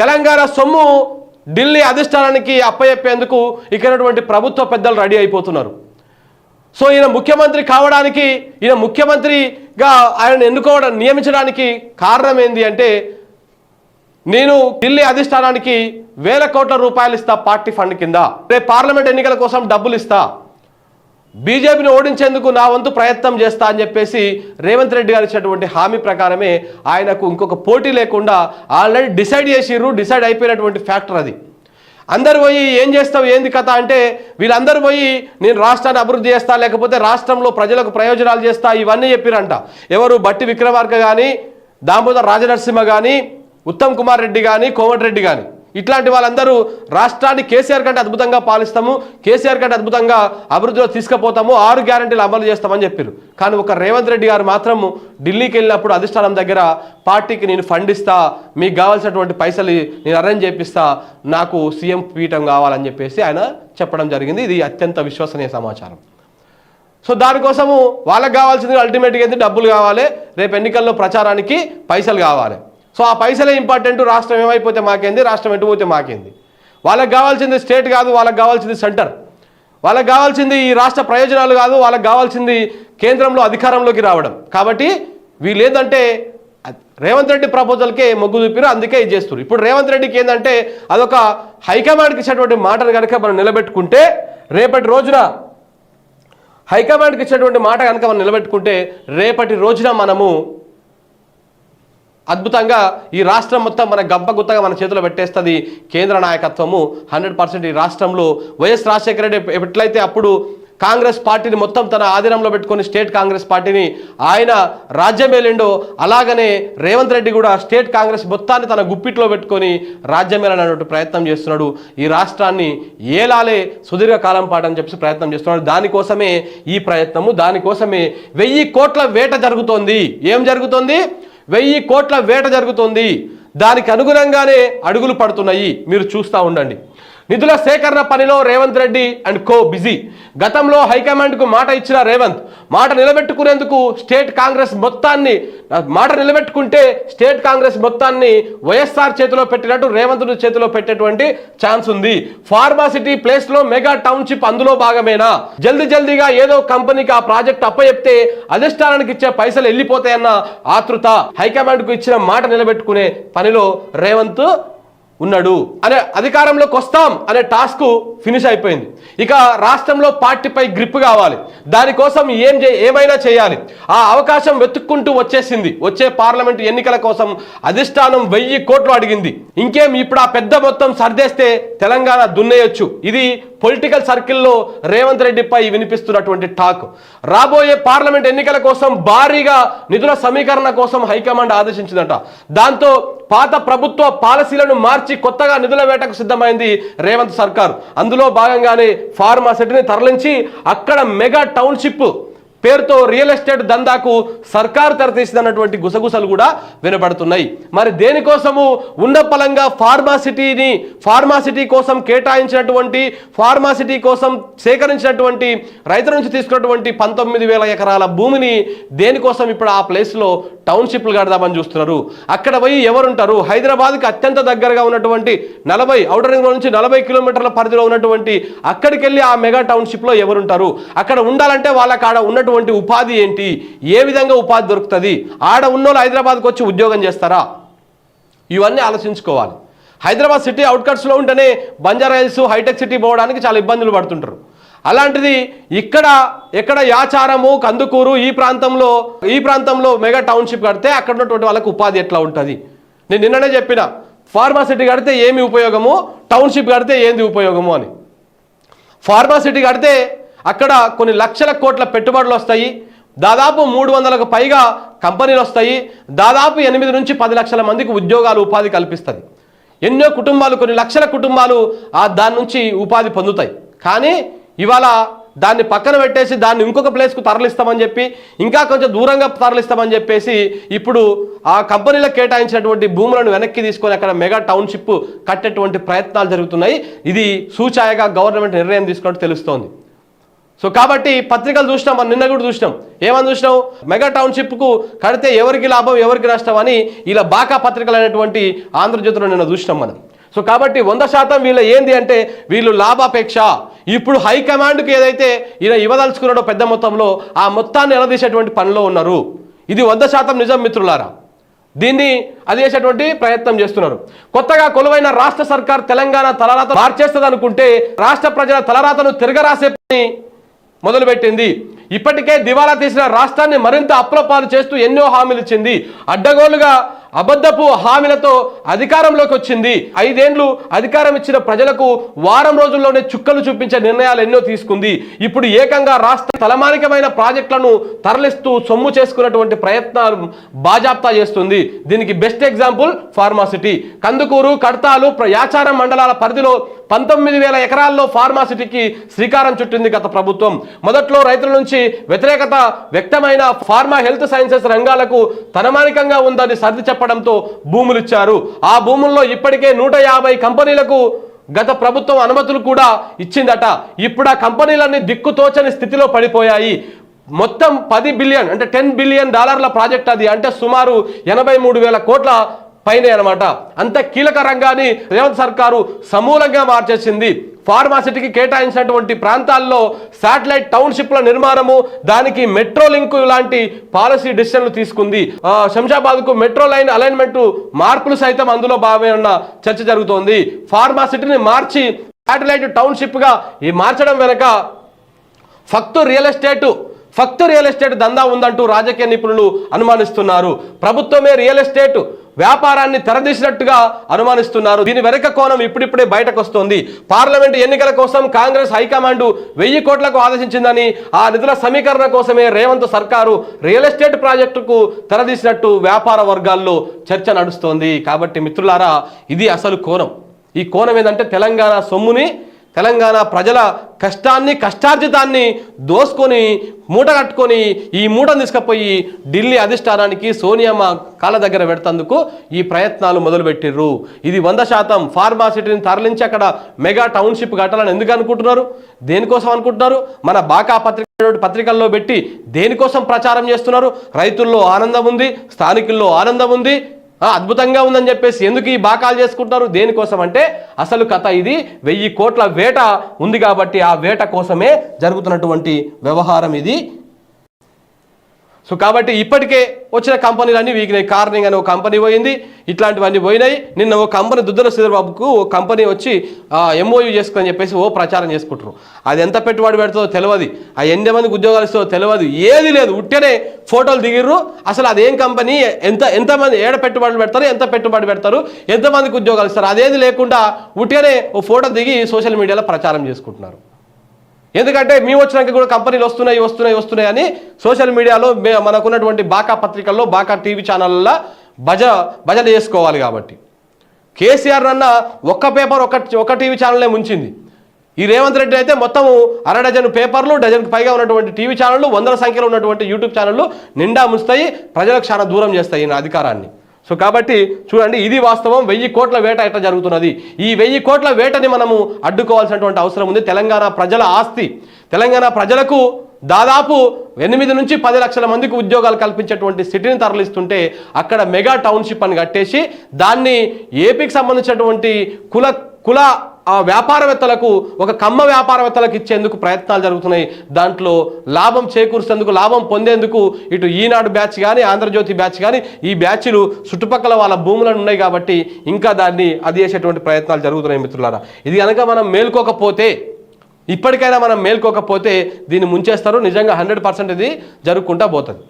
తెలంగాణ సొమ్ము ఢిల్లీ అధిష్టానానికి అప్పచెప్పేందుకు ఇక్కడ ప్రభుత్వ పెద్దలు రెడీ అయిపోతున్నారు. సో ఈయన ముఖ్యమంత్రి కావడానికి ఈయన ముఖ్యమంత్రిగా ఆయన ఎన్నుకోవడం నియమించడానికి కారణం ఏంది అంటే నేను ఢిల్లీ అధిష్టానానికి వేల కోట్ల రూపాయలు ఇస్తా పార్టీ ఫండ్ కింద. రేపు పార్లమెంట్ ఎన్నికల కోసం డబ్బులు ఇస్తా. బీజేపీని ఓడించేందుకు నా వంతు ప్రయత్నం చేస్తా అని చెప్పేసి రేవంత్ రెడ్డి గారు ఇచ్చినటువంటి హామీ ప్రకారమే ఆయనకు ఇంకొక పోటీ లేకుండా ఆల్రెడీ డిసైడ్ చేసిర్రు డిసైడ్ అయిపోయినటువంటి ఫ్యాక్టర్ అది. అందరు పోయి ఏం చేస్తావు ఏంది కథ అంటే వీళ్ళందరూ పోయి నేను రాష్ట్రాన్ని అభివృద్ధి చేస్తా లేకపోతే రాష్ట్రంలో ప్రజలకు ప్రయోజనాలు చేస్తా ఇవన్నీ చెప్పిరంట. ఎవరు బట్టి విక్రమార్క కానీ దామోదర్ రాజనరసింహ కానీ ఉత్తమ్ కుమార్ రెడ్డి కానీ కోమటిరెడ్డి కానీ ఇట్లాంటి వాళ్ళందరూ రాష్ట్రాన్ని కేసీఆర్ కంటే అద్భుతంగా పాలిస్తాము కేసీఆర్ కంటే అద్భుతంగా అభివృద్ధిలో తీసుకుపోతాము ఆరు గ్యారంటీలు అమలు చేస్తామని చెప్పారు కానీ ఒక రేవంత్ రెడ్డి గారు మాత్రం ఢిల్లీకి వెళ్ళినప్పుడు అధిష్టానం దగ్గర పార్టీకి నేను ఫండ్ ఇస్తా మీకు కావాల్సినటువంటి పైసలు నేను అరేంజ్ చేపిస్తా నాకు సీఎం పీఠం కావాలని చెప్పేసి ఆయన చెప్పడం జరిగింది. ఇది అత్యంత విశ్వసనీయ సమాచారం. సో దానికోసము వాళ్ళకి కావాల్సింది అల్టిమేట్గా ఏంటి డబ్బులు కావాలి. రేపు ఎన్నికల్లో ప్రచారానికి పైసలు కావాలి. సో ఆ పైసలే ఇంపార్టెంట్ రాష్ట్రం ఏమైపోతే మాకేంది రాష్ట్రం ఎటు పోతే మాకేంది? వాళ్ళకి కావాల్సింది స్టేట్ కాదు వాళ్ళకి కావాల్సింది సెంటర్ వాళ్ళకి కావాల్సింది ఈ రాష్ట్ర ప్రయోజనాలు కాదు వాళ్ళకి కావాల్సింది కేంద్రంలో అధికారంలోకి రావడం. కాబట్టి వీళ్ళు ఏంటంటే రేవంత్ రెడ్డి ప్రపోజల్కే మొగ్గు చూపిరు అందుకే ఇది చేస్తారు ఇప్పుడు రేవంత్ రెడ్డికి ఏంటంటే అదొక హైకమాండ్కి ఇచ్చినటువంటి మాటను కనుక మనం నిలబెట్టుకుంటే రేపటి రోజున హైకమాండ్కి ఇచ్చినటువంటి మాట కనుక మనం నిలబెట్టుకుంటే రేపటి రోజున మనము అద్భుతంగా ఈ రాష్ట్రం మొత్తం మన గబ్బగుత్తగా మన చేతిలో పెట్టేస్తుంది. కేంద్ర నాయకత్వము హండ్రెడ్ పర్సెంట్ ఈ రాష్ట్రంలో వైఎస్ రాజశేఖర రెడ్డి ఎట్లయితే అప్పుడు కాంగ్రెస్ పార్టీని మొత్తం తన ఆధీనంలో పెట్టుకొని స్టేట్ కాంగ్రెస్ పార్టీని ఆయన రాజ్యం వెళ్ళిండో అలాగనే రేవంత్ రెడ్డి కూడా స్టేట్ కాంగ్రెస్ మొత్తాన్ని తన గుప్పిట్లో పెట్టుకొని రాజ్యం వెళ్ళనటువంటి ప్రయత్నం చేస్తున్నాడు. ఈ రాష్ట్రాన్ని ఏలాలే సుదీర్ఘ కాలం పాటు అని చెప్పి ప్రయత్నం చేస్తున్నాడు. దానికోసమే ఈ ప్రయత్నము దానికోసమే వెయ్యి కోట్ల వేట జరుగుతోంది. ఏం జరుగుతోంది? వెయ్యి కోట్ల వేట జరుగుతోంది. దానికి అనుగుణంగానే అడుగులు పడుతున్నాయి. మీరు చూస్తూ ఉండండి. నిధుల సేకరణ పనిలో Revanth Reddy and co busy. గతంలో హైకమాండ్కు మాట ఇచ్చిన రేవంత్ మాట నిలబెట్టుకునేందుకు స్టేట్ కాంగ్రెస్ మొత్తాన్ని మాట నిలబెట్టుకుంటే స్టేట్ కాంగ్రెస్ మొత్తాన్ని వైఎస్ఆర్ చేతిలో పెట్టినట్టు రేవంత్ చేతిలో పెట్టేటువంటి ఛాన్స్ ఉంది. ఫార్మాసిటీ ప్లేస్లో మెగా టౌన్షిప్ అందులో భాగమేనా? జల్దీ జల్దీగా ఏదో కంపెనీకి ఆ ప్రాజెక్ట్ అప్పచెప్తే అధిష్టానానికి ఇచ్చే పైసలు వెళ్ళిపోతాయన్న ఆతృత హైకమాండ్కు ఇచ్చిన మాట నిలబెట్టుకునే పనిలో రేవంత్ ఉన్నాడు అనే అధికారంలోకి వస్తాం అనే టాస్క్ ఫినిష్ అయిపోయింది. ఇక రాష్ట్రంలో పార్టీపై గ్రిప్ కావాలి. దానికోసం ఏం చే ఏమైనా చేయాలి. ఆ అవకాశం వెతుక్కుంటూ వచ్చేసింది. వచ్చే పార్లమెంట్ ఎన్నికల కోసం అధిష్టానం వెయ్యి కోట్లు అడిగింది. ఇంకేం ఇప్పుడు ఆ పెద్ద మొత్తం సర్దేస్తే తెలంగాణ దున్నేయొచ్చు. ఇది పొలిటికల్ సర్కిల్లో రేవంత్ రెడ్డిపై వినిపిస్తున్నటువంటి టాక్. రాబోయే పార్లమెంట్ ఎన్నికల కోసం భారీగా నిధుల సమీకరణ కోసం హైకమాండ్ ఆదేశించిందట. దాంతో పాత ప్రభుత్వ పాలసీలను మార్చి కొత్తగా నిధుల వేటకు సిద్ధమైంది రేవంత్ సర్కార్. అందులో భాగంగానే ఫార్మా సిటీని తరలించి అక్కడ మెగా టౌన్షిప్ పేరుతో రియల్ ఎస్టేట్ దందాకు సర్కార్ తెరతీసిందన్నటువంటి గుసగుసలు కూడా వినపడుతున్నాయి మరి దేనికోసము ఉండపలంగా ఫార్మాసిటీని ఫార్మాసిటీ కోసం కేటాయించినటువంటి ఫార్మాసిటీ కోసం సేకరించినటువంటి రైతుల నుంచి తీసుకున్నటువంటి పంతొమ్మిది వేల ఎకరాల భూమిని దేనికోసం ఇప్పుడు ఆ ప్లేస్లో టౌన్షిప్లు కడదామని చూస్తున్నారు. అక్కడ పోయి ఎవరుంటారు? హైదరాబాద్కి అత్యంత దగ్గరగా ఉన్నటువంటి నలభై అవుటర్ రింగ్ నుంచి నలభై కిలోమీటర్ల పరిధిలో ఉన్నటువంటి అక్కడికి వెళ్ళి ఆ మెగా టౌన్షిప్లో ఎవరుంటారు? అక్కడ ఉండాలంటే వాళ్ళ కాడ ఉన్న ఉన్నటువంటి ఉపాధి ఏంటి? ఏ విధంగా ఉపాధి దొరుకుతుంది? ఆడ ఉన్నోళ్ళు హైదరాబాద్కి వచ్చి ఉద్యోగం చేస్తారా? ఇవన్నీ ఆలోచించుకోవాలి. హైదరాబాద్ సిటీ అవుట్కట్స్లో ఉంటేనే బంజారా హిల్స్ హైటెక్ సిటీ పోవడానికి చాలా ఇబ్బందులు పడుతుంటారు. అలాంటిది ఇక్కడ ఎక్కడ యాచారము కందుకూరు ఈ ప్రాంతంలో ఈ ప్రాంతంలో మెగా టౌన్షిప్ కడితే అక్కడ ఉన్నటువంటి వాళ్ళకి ఉపాధి ఎట్లా ఉంటుంది? నేను నిన్ననే చెప్పిన ఫార్మాసిటీ కడితే ఏమి ఉపయోగము? టౌన్షిప్ కడితే ఏంది ఉపయోగము అని. ఫార్మాసిటీ కడితే అక్కడ కొన్ని లక్షల కోట్ల పెట్టుబడులు వస్తాయి. దాదాపు మూడు వందలకు పైగా కంపెనీలు వస్తాయి. దాదాపు ఎనిమిది నుంచి పది లక్షల మందికి ఉద్యోగాలు ఉపాధి కల్పిస్తుంది. ఎన్నో కుటుంబాలు కొన్ని లక్షల కుటుంబాలు ఆ దాని నుంచి ఉపాధి పొందుతాయి. కానీ ఇవాళ దాన్ని పక్కన పెట్టేసి దాన్ని ఇంకొక ప్లేస్కు తరలిస్తామని చెప్పి ఇంకా కొంచెం దూరంగా తరలిస్తామని చెప్పేసి ఇప్పుడు ఆ కంపెనీలకు కేటాయించినటువంటి భూములను వెనక్కి తీసుకొని అక్కడ మెగా టౌన్షిప్ కట్టేటువంటి ప్రయత్నాలు జరుగుతున్నాయి. ఇది సూచాయగా గవర్నమెంట్ నిర్ణయం తీసుకున్నట్టు తెలుస్తోంది. సో కాబట్టి పత్రికలు చూసినాం మనం నిన్న కూడా చూసినాం. ఏమని చూసినాం మెగా టౌన్షిప్కు కడితే ఎవరికి లాభం ఎవరికి నష్టం అని ఇలా బాకా పత్రికలు అనేటువంటి ఆంధ్రజ్యోతిలో నిన్న చూసినాం మనం. సో కాబట్టి వంద శాతం వీళ్ళ ఏంది అంటే వీళ్ళు లాభాపేక్ష. ఇప్పుడు హైకమాండ్కి ఏదైతే ఈయన ఇవ్వదలుచుకున్నాడో పెద్ద మొత్తంలో ఆ మొత్తాన్ని ఎలదీసేటువంటి పనిలో ఉన్నారు. ఇది వంద శాతం నిజం మిత్రులారా. దీన్ని అది చేసేటువంటి ప్రయత్నం చేస్తున్నారు. కొత్తగా కొలువైన రాష్ట్ర సర్కార్ తెలంగాణ తలరాత మార్చేస్తుంది అనుకుంటే రాష్ట్ర ప్రజల తలరాతను తిరగరాసే పని మొదలుపెట్టింది. ఇప్పటికే దివాలా తీసిన రాష్ట్రాన్ని మరింత అప్రపాలు చేస్తూ ఎన్నో హామీలు ఇచ్చింది. అడ్డగోలుగా అబద్ధపు హామీలతో అధికారంలోకి వచ్చింది. ఐదేండ్లు అధికారం ఇచ్చిన ప్రజలకు వారం రోజుల్లోనే చుక్కలు చూపించే నిర్ణయాలు ఎన్నో తీసుకుంది. ఇప్పుడు ఏకంగా రాష్ట్ర తలమానికమైన ప్రాజెక్టులను తరలిస్తూ సొమ్ము చేసుకున్నటువంటి ప్రయత్నాలు బాజాప్తా చేస్తుంది. దీనికి best example pharma city Kandukur Kadthal Yacharam మండలాల పరిధిలో పంతొమ్మిది వేల ఎకరాల్లో ఫార్మాసిటీకి శ్రీకారం చుట్టింది గత ప్రభుత్వం. మొదట్లో రైతుల నుంచి వ్యతిరేకత వ్యక్తమైన ఫార్మా హెల్త్ సైన్సెస్ రంగాలకు తనమానికంగా ఉందని సర్ది చెప్పడంతో భూములు ఇచ్చారు ఆ భూముల్లో ఇప్పటికే నూట యాభై కంపెనీలకు గత ప్రభుత్వం అనుమతులు కూడా ఇచ్చిందట. ఇప్పుడు ఆ కంపెనీలన్నీ దిక్కుతోచని స్థితిలో పడిపోయాయి. మొత్తం పది బిలియన్ అంటే టెన్ బిలియన్ డాలర్ల ప్రాజెక్ట్ అది. అంటే సుమారు ఎనభై మూడు వేల కోట్ల పైనే అనమాట అంత కీలక రంగాన్ని రేవంత్ సర్కారు సమూలంగా మార్చేసింది. ఫార్మాసిటీకి కేటాయించినటువంటి ప్రాంతాల్లో శాటిలైట్ టౌన్షిప్ల నిర్మాణము దానికి మెట్రో లింక్ లాంటి పాలసీ డిసిషన్లు తీసుకుంది. శంషాబాద్కు మెట్రో లైన్ అలైన్మెంట్ మార్పులు సైతం అందులో భాగమైన చర్చ జరుగుతోంది. ఫార్మాసిటీని మార్చి శాటిలైట్ టౌన్షిప్గా ఈ మార్చడం వెనక ఫక్తు రియల్ ఎస్టేటు ఫక్తు రియల్ ఎస్టేట్ దందా ఉందంటూ రాజకీయ నిపుణులు అనుమానిస్తున్నారు. ప్రభుత్వమే రియల్ ఎస్టేట్ వ్యాపారాన్ని తెరదీసినట్టుగా అనుమానిస్తున్నారు. దీని వెనక కోణం ఇప్పుడిప్పుడే బయటకు వస్తోంది పార్లమెంటు ఎన్నికల కోసం కాంగ్రెస్ హైకమాండ్ వెయ్యి కోట్లకు ఆదేశించిందని ఆ నిధుల సమీకరణ కోసమే రేవంత్ సర్కారు రియల్ ఎస్టేట్ ప్రాజెక్టుకు తెరదీసినట్టు వ్యాపార వర్గాల్లో చర్చ నడుస్తోంది. కాబట్టి మిత్రులారా ఇది అసలు కోణం. ఈ కోణం ఏంటంటే తెలంగాణ సొమ్ముని తెలంగాణ ప్రజల కష్టాన్ని కష్టార్జితాన్ని దోసుకొని మూట కట్టుకొని ఈ మూటను తీసుకుపోయి ఢిల్లీ అధిష్టానానికి సోనియామ్మ కాళ్ళ దగ్గర పెడతందుకు ఈ ప్రయత్నాలు మొదలుపెట్టిర్రు. ఇది వంద శాతం ఫార్మాసిటీని తరలించి అక్కడ మెగా టౌన్షిప్ కట్టాలని ఎందుకు అనుకుంటున్నారు? దేనికోసం అనుకుంటున్నారు? మన బాకా పత్రిక పత్రికల్లో పెట్టి దేనికోసం ప్రచారం చేస్తున్నారు? రైతుల్లో ఆనందం ఉంది స్థానికుల్లో ఆనందం ఉంది అద్భుతంగా ఉందని చెప్పేసి ఎందుకు ఈ బాకాలు చేసుకుంటారు దేనికోసం అంటే అసలు కథ ఇది. వెయ్యి కోట్ల వేట ఉంది కాబట్టి ఆ వేట కోసమే జరుగుతున్నటువంటి వ్యవహారం ఇది. సో కాబట్టి ఇప్పటికే వచ్చిన కంపెనీలన్నీ వీగినాయి. కార్నింగ్ అని ఒక కంపెనీ పోయింది. ఇట్లాంటివన్నీ పోయినాయి. నిన్న ఓ కంపెనీ దుద్దల శ్రీధర్బాబుకు ఓ కంపెనీ వచ్చి ఎంఓయూ చేసుకుని చెప్పేసి ఓ ప్రచారం చేసుకుంటారు అది ఎంత పెట్టుబడి పెడుతుందో తెలియదు ఆ ఎన్ని మందికి ఉద్యోగాలు ఇస్తుందో తెలియదు ఏది లేదు. ఉట్టనే ఫోటోలు దిగిర్రు. అసలు అదేం కంపెనీ? ఎంత ఎంతమంది ఏడ పెట్టుబడులు పెడతారు? ఎంత పెట్టుబడి పెడతారు? ఎంతమందికి ఉద్యోగాలు ఇస్తారు? అదేది లేకుండా ఉట్టిగానే ఓ ఫోటో దిగి సోషల్ మీడియాలో ప్రచారం చేసుకుంటున్నారు. ఎందుకంటే మేము వచ్చినాక కూడా కంపెనీలు వస్తున్నాయి వస్తున్నాయి వస్తున్నాయి అని సోషల్ మీడియాలో మే- మనకున్నటువంటి బాకా పత్రికల్లో బాకా టీవీ ఛానళ్ళ భజ భజన చేసుకోవాలి కాబట్టి. కేసీఆర్ అన్న ఒక్క పేపర్ ఒక ఒక టీవీ ఛానల్లే ముంచింది. ఈ రేవంత్ రెడ్డి అయితే మొత్తం అర డజన్ పేపర్లు డజన్కి పైగా ఉన్నటువంటి టీవీ ఛానళ్ళు వందల సంఖ్యలో ఉన్నటువంటి యూట్యూబ్ ఛానళ్ళు నిండా ముంచుతాయి ప్రజలకు చాలా దూరం చేస్తాయి ఈయన అధికారాన్ని. సో కాబట్టి చూడండి ఇది వాస్తవం. వెయ్యి కోట్ల వేట ఎట్లా జరుగుతున్నది? ఈ వెయ్యి కోట్ల వేటని మనము అడ్డుకోవాల్సినటువంటి అవసరం ఉంది. తెలంగాణ ప్రజల ఆస్తి. తెలంగాణ ప్రజలకు దాదాపు ఎనిమిది నుంచి పది లక్షల మందికి ఉద్యోగాలు కల్పించేటువంటి సిటీని తరలిస్తుంటే అక్కడ మెగా టౌన్షిప్ అని కట్టేసి దాన్ని ఏపీకి సంబంధించినటువంటి కుల కుల ఆ వ్యాపారవేత్తలకు ఒక కమ్మ వ్యాపారవేత్తలకు ఇచ్చేందుకు ప్రయత్నాలు జరుగుతున్నాయి. దాంట్లో లాభం చేకూర్చేందుకు లాభం పొందేందుకు ఇటు ఈనాడు బ్యాచ్ కానీ ఆంధ్రజ్యోతి బ్యాచ్ కానీ ఈ బ్యాచ్లు చుట్టుపక్కల వాళ్ళ భూములను ఉన్నాయి కాబట్టి ఇంకా దాన్ని అది చేసేటువంటి ప్రయత్నాలు జరుగుతున్నాయి మిత్రులారా. ఇది కనుక మనం మేల్కోకపోతే ఇప్పటికైనా మనం మేల్కోకపోతే దీన్ని ముంచేస్తారు. నిజంగా హండ్రెడ్ పర్సెంట్ ఇది జరుగుకుంటా పోతుంది.